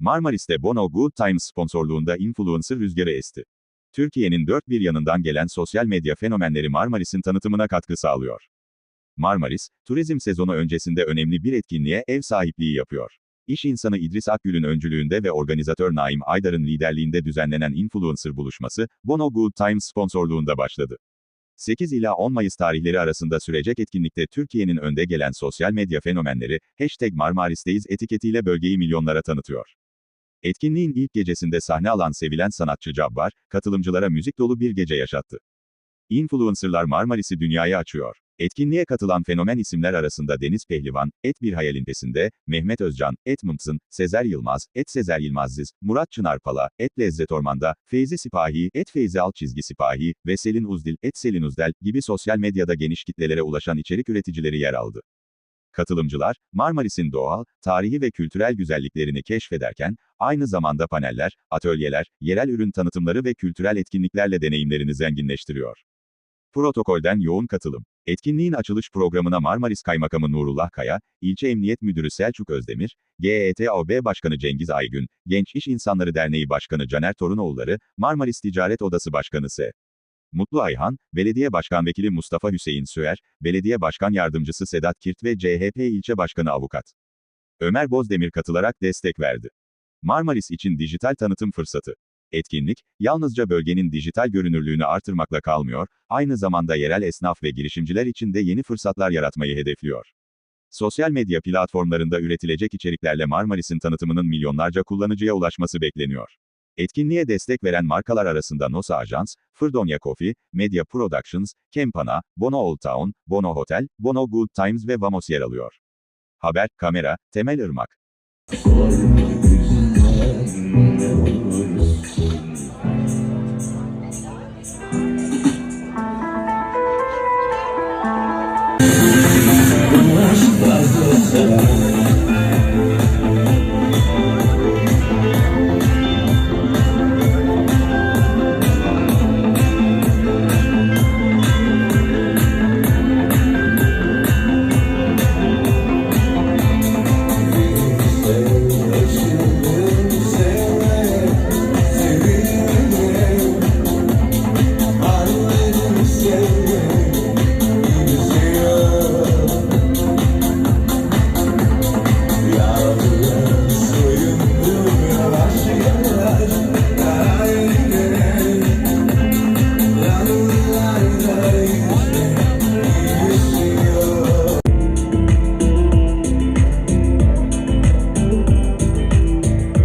Marmaris'te Bono Good Times sponsorluğunda influencer rüzgarı esti. Türkiye'nin dört bir yanından gelen sosyal medya fenomenleri Marmaris'in tanıtımına katkı sağlıyor. Marmaris, turizm sezonu öncesinde önemli bir etkinliğe ev sahipliği yapıyor. İş insanı İdris Akgül'ün öncülüğünde ve organizatör Naim Aydar'ın liderliğinde düzenlenen influencer buluşması, Bono Good Times sponsorluğunda başladı. 8 ila 10 Mayıs tarihleri arasında sürecek etkinlikte Türkiye'nin önde gelen sosyal medya fenomenleri, hashtag Marmaris'teyiz etiketiyle bölgeyi milyonlara tanıtıyor. Etkinliğin ilk gecesinde sahne alan sevilen sanatçı Cabbar, katılımcılara müzik dolu bir gece yaşattı. Influencerlar Marmaris'i dünyaya açıyor. Etkinliğe katılan fenomen isimler arasında Deniz Pehlivan, Et Bir Hayalin Pesinde, Mehmet Özcan, Et Mımsın, Sezer Yılmaz, Et Sezer Yılmaziz, Murat Çınarpala, Et Lezzet Orman'da, Feyzi Sipahi, Et Feyzi Alt Çizgi Sipahi ve Selin Uzdil, Et Selin Uzdel gibi sosyal medyada geniş kitlelere ulaşan içerik üreticileri yer aldı. Katılımcılar, Marmaris'in doğal, tarihi ve kültürel güzelliklerini keşfederken, aynı zamanda paneller, atölyeler, yerel ürün tanıtımları ve kültürel etkinliklerle deneyimlerini zenginleştiriyor. Protokolden yoğun katılım. Etkinliğin açılış programına Marmaris Kaymakamı Nurullah Kaya, İlçe Emniyet Müdürü Selçuk Özdemir, GETOB Başkanı Cengiz Aygün, Genç İş İnsanları Derneği Başkanı Caner Torunoğulları, Marmaris Ticaret Odası Başkanı S. Mutlu Ayhan, Belediye Başkan Vekili Mustafa Hüseyin Süer, Belediye Başkan Yardımcısı Sedat Kirt ve CHP İlçe Başkanı Avukat Ömer Bozdemir katılarak destek verdi. Marmaris için dijital tanıtım fırsatı. Etkinlik, yalnızca bölgenin dijital görünürlüğünü artırmakla kalmıyor, aynı zamanda yerel esnaf ve girişimciler için de yeni fırsatlar yaratmayı hedefliyor. Sosyal medya platformlarında üretilecek içeriklerle Marmaris'in tanıtımının milyonlarca kullanıcıya ulaşması bekleniyor. Etkinliğe destek veren markalar arasında Nosa Ajans, Fırdonya Coffee, Media Productions, Kempana, Bono Old Town, Bono Hotel, Bono Good Times ve Vamos yer alıyor. Haber, kamera, temel ırmak.